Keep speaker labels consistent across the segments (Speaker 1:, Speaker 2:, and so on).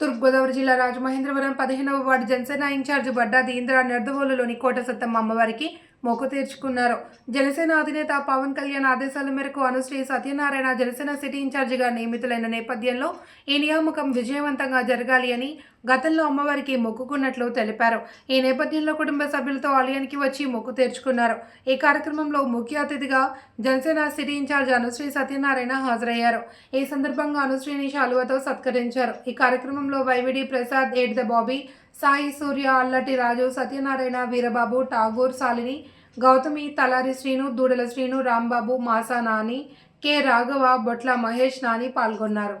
Speaker 1: తూర్పుగోదావరి జిల్లా రాజమహేంద్రవరం పదిహేనవ ward Janasena incharge బడ్డా దీంద్ర నెర్దవోలులోని కోట సత్తమ్మ అమ్మవారికి మొక్కు తీర్చుకున్నారు. జనసేన అధినేత పవన్ కళ్యాణ్ ఆదేశాల మేరకు అనుశ్రీ సత్యనారాయణ జనసేన సిటీ ఇన్ఛార్జిగా నియమితులైన నేపథ్యంలో ఈ నియామకం విజయవంతంగా జరగాలి అని గతంలో అమ్మవారికి మొక్కుకున్నట్లు తెలిపారు. ఈ నేపథ్యంలో కుటుంబ సభ్యులతో ఆలయానికి వచ్చి మొక్కు తీర్చుకున్నారు. ఈ కార్యక్రమంలో ముఖ్య అతిథిగా Janasena city in charge Anusree Satyanarayana హాజరయ్యారు. ఈ సందర్భంగా అనుశ్రీని శాలువతో సత్కరించారు. ఈ కార్యక్రమం కార్యక్రమంలో వైవిడి ప్రసాద్ ఎడ్ ద బాబీ సాయి సూర్య అల్లటి రాజు సత్యనారాయణ వీరబాబు ఠాగూర్ సాలిని గౌతమి తలారి శ్రీను దూడల శ్రీను రాంబాబు మాసా నాని కె రాఘవ బొట్ల మహేష్ నాని పాల్గొన్నారు.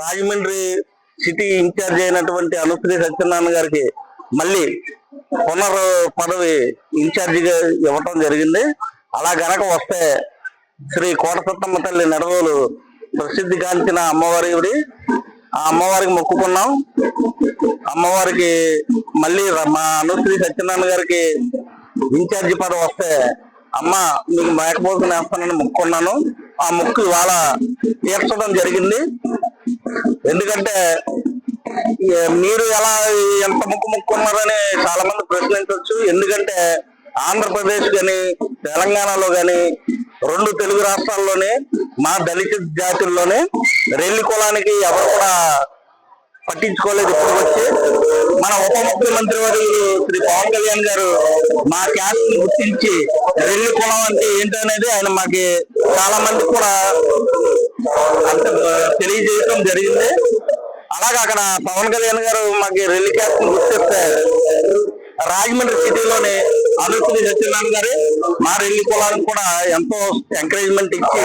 Speaker 2: రాజమండ్రి సిటీ ఇన్ఛార్జ్ అయినటువంటి అనుశ్రీ సత్యనారాయణ గారికి మళ్ళీ పునర్ పదవి ఇన్ఛార్జిగా ఇవ్వటం జరిగింది. అలా గనక వస్తే శ్రీ కోట సత్తమ్మ తల్లి నడవలు ప్రసిద్ధిగాంచిన అమ్మవారి ఆ అమ్మవారికి మొక్కుకున్నాం. అమ్మవారికి మళ్ళీ మా అనుశ్రీ సత్యనారాయణ గారికి ఇన్ఛార్జి పదవి వస్తే అమ్మ మీకు మేకపోతులు వేస్తానని మొక్కుకున్నాను. ఆ మొక్కు ఇవాళ తీర్చడం జరిగింది. ఎందుకంటే మీరు ఎలా ఎంత ముక్కు ముక్కున్నారని చాలా మంది ప్రశ్నించవచ్చు. ఎందుకంటే ఆంధ్రప్రదేశ్ కానీ తెలంగాణలో కానీ రెండు తెలుగు రాష్ట్రాల్లోనే మా దళిత జాతుల్లోనే రెల్లి కులానికి ఎవరు కూడా పట్టించుకోలేదు ఇప్పుడు వచ్చి మన ఉప ముఖ్యమంత్రి వారు శ్రీ పవన్ కళ్యాణ్ గారు మా క్యాస్ట్ని గుర్తించి రెల్లి కులం అంటే ఏంటనేది ఆయన మాకి చాలా మంది కూడా అంత తెలియజేయడం జరిగింది. అలాగే అక్కడ పవన్ కళ్యాణ్ గారు మాకు రెల్లి క్యాస్ట్ గుర్తిస్తే రాజమండ్రి సిటీలోనే ఆలోచన సత్యనారాయణ గారు. మా రెల్లి కులానికి కూడా ఎంతో ఎంకరేజ్మెంట్ ఇచ్చి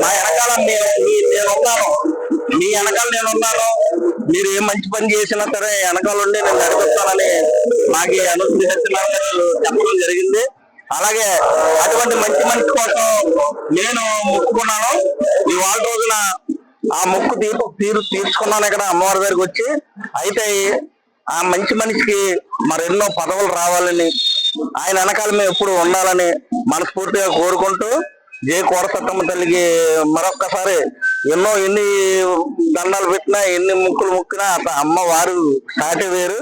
Speaker 2: మా వెనకాల మీ- మీ- నేను ఉన్నాను. మీ వెనకాల నేను ఉన్నాను. మీరు ఏ మంచి పని చేసినా సరే వెనకాల ఉండి నేను నడిపిస్తానని మాకు ఈ సత్యనారాయణ గారు. చెప్పడం జరిగింది. అలాగే అటువంటి మంచి మనిషి కోసం నేను మొక్కుకున్నాను. ఇవాళ రోజున ఆ మొక్కు తీర్పు తీరు తీర్చుకున్నాను ఇక్కడ అమ్మవారి దగ్గరికి వచ్చి. అయితే ఆ మంచి మనిషికి మరెన్నో పదవులు రావాలని ఆయన వెనకాల మేము ఎప్పుడు ఉండాలని మనస్ఫూర్తిగా కోరుకుంటూ జే కోరసత్తమ్మ తల్లికి మరొక్కసారి ఎన్నో ఎన్ని దండాలు పెట్టినా ఎన్ని ముక్కులు ముక్కినా అమ్మ వారు సాటి వేరు.